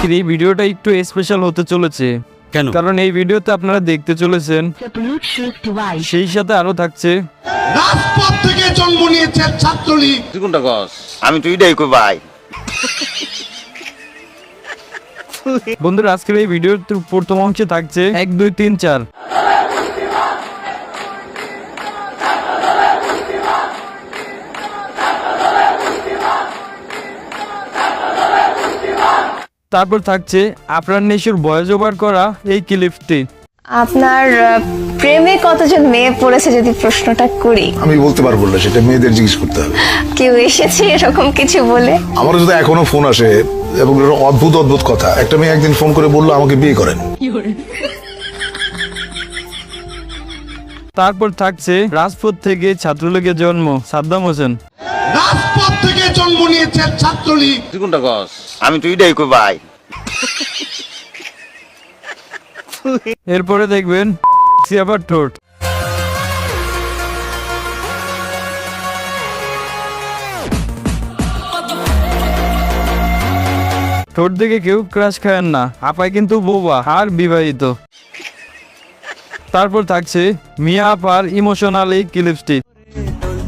আজকের এই ভিডিওটা একটু স্পেশাল হতে চলেছে। কেন? কারণ এই ভিডিওতে আপনারা দেখতে চলেছেন। সেই সাথে আরও থাকছে। রাজপথ থেকে জন্ম নিয়েছে ছাত্রলীগ। কোনটা আমি তুই কই ভাই। বন্ধুরা আজকের এই ভিডিওর প্রথম অংশে থাকছে এক দুই তিন চার। তারপর থাকছে আপনার নেশুর বয়স ওভার করা এই ক্লিপটি আপনার প্রেমে কতজন মেয়ে পড়েছে যদি প্রশ্নটা করি? আমি বলতে পারব না সেটা মেয়েদের জিজ্ঞেস করতে হবে। কেউ এসেছে এরকম কিছু বলে? আমার যদি এখনও ফোন আসে এবং অদ্ভুত অদ্ভুত কথা একটা মেয়ে একদিন ফোন করে বলল আমাকে বিয়ে করেন। তারপর থাকছে রাজপথ থেকে ছাত্রলীগের জন্ম সাদ্দাম হোসেন। রাজপথ থেকে জন্ম নিয়েছে ছাত্রলীগ। কোনটা আমি তুই ডাই কই ভাই। এরপরে দেখবেন সিয়াবার ঠোঁট। ঠোঁট দেখে কেউ ক্রাশ খায়েন না। আপায় কিন্তু বোবা আর বিবাহিত। তারপর থাকছে মিয়া আপার ইমোশনালি ক্লিপসটি।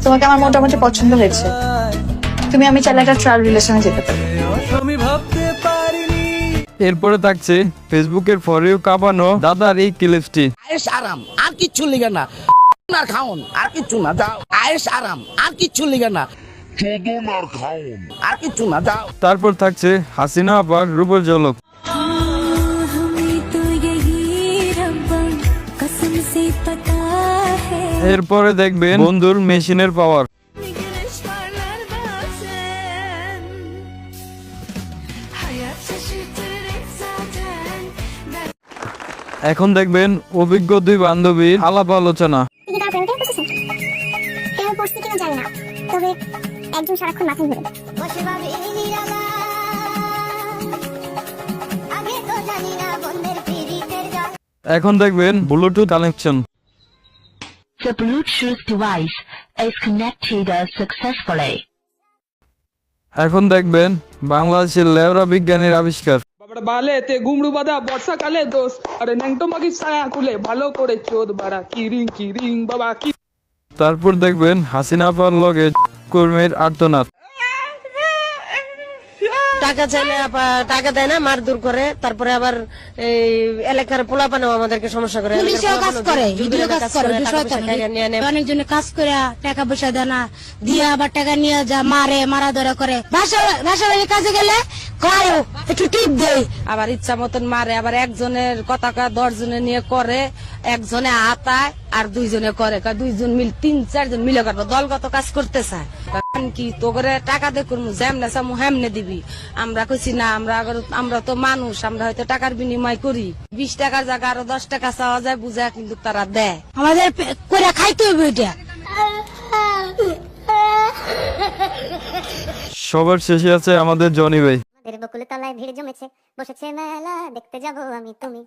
তোমাকে আমার মোটামুটি পছন্দ হয়েছে। তুমি আমি চাইলে একটা ট্রাভেল রিলেশনে যেতে পারো। এরপরে থাকছে ফেসবুকের ইউ কাঁপানো দাদার এই ক্লিপসটি আয়েশ আরাম আর কিছু লিগে না। না খাওন আর কিছু না যাও। আয়েশ আরাম আর কিছু লিগে না। আর খাওন আর কিচ্ছু না যাও। তারপর থাকছে হাসিনা আবার রূপর জলক এরপরে দেখবেন বন্ধুর মেশিনের পাওয়ার এখন দেখবেন অভিজ্ঞ দুই বান্ধবীর আলাপ আলোচনা। তবে একজন সারাক্ষণ মাথায় ঘুরে এখন দেখবেন Bluetooth connection The Bluetooth device is connected successfully. এখন দেখবেন বাংলাদেশের লেবরা বিজ্ঞানীর আবিষ্কার। গুমড়ু বাঁধা বর্ষাকালে দোষ। আরে ছায়া খুলে ভালো করে চোদ বাড়া। কিরিং কিরিং বাবা কি তারপর দেখবেন হাসিনা আপার লগে কর্মীর আর্তনাদ। টাকা চাইলে টাকা দেয় না মার দূর করে। তারপরে আবার এই এলাকার পোলাপানেও আমাদেরকে সমস্যা করে। কাজ করে। অনেকজন কাজ করে টাকা পয়সা দেয় না দিয়ে আবার টাকা নিয়ে যা মারে মারা ধরা করে ভাষা ভাষা কাজে গেলে একটু টিপ দেয় আবার ইচ্ছা মতন মারে আবার একজনের কথা দশ জনে নিয়ে করে একজনে হাতায় আর দুইজনে করে। কয় দুইজন মিল তিন চারজন মিলে করব। দলগত কাজ করতে চায়। কি তো করে টাকা দে করব যেমনে চামু হেমনে দিবি। আমরা কইছি না আমরা আমরা তো মানুষ আমরা হয়তো টাকার বিনিময় করি। বিশ টাকার জায়গা আরও দশ টাকা চাওয়া যায় বুঝা কিন্তু তারা দেয়। আমাদের করে খাইতে হবে এটা সবার শেষে আছে আমাদের জনি ভাই। আমাদের বকুল তলায় ভিড় জমেছে বসেছে মেলা দেখতে যাব আমি তুমি।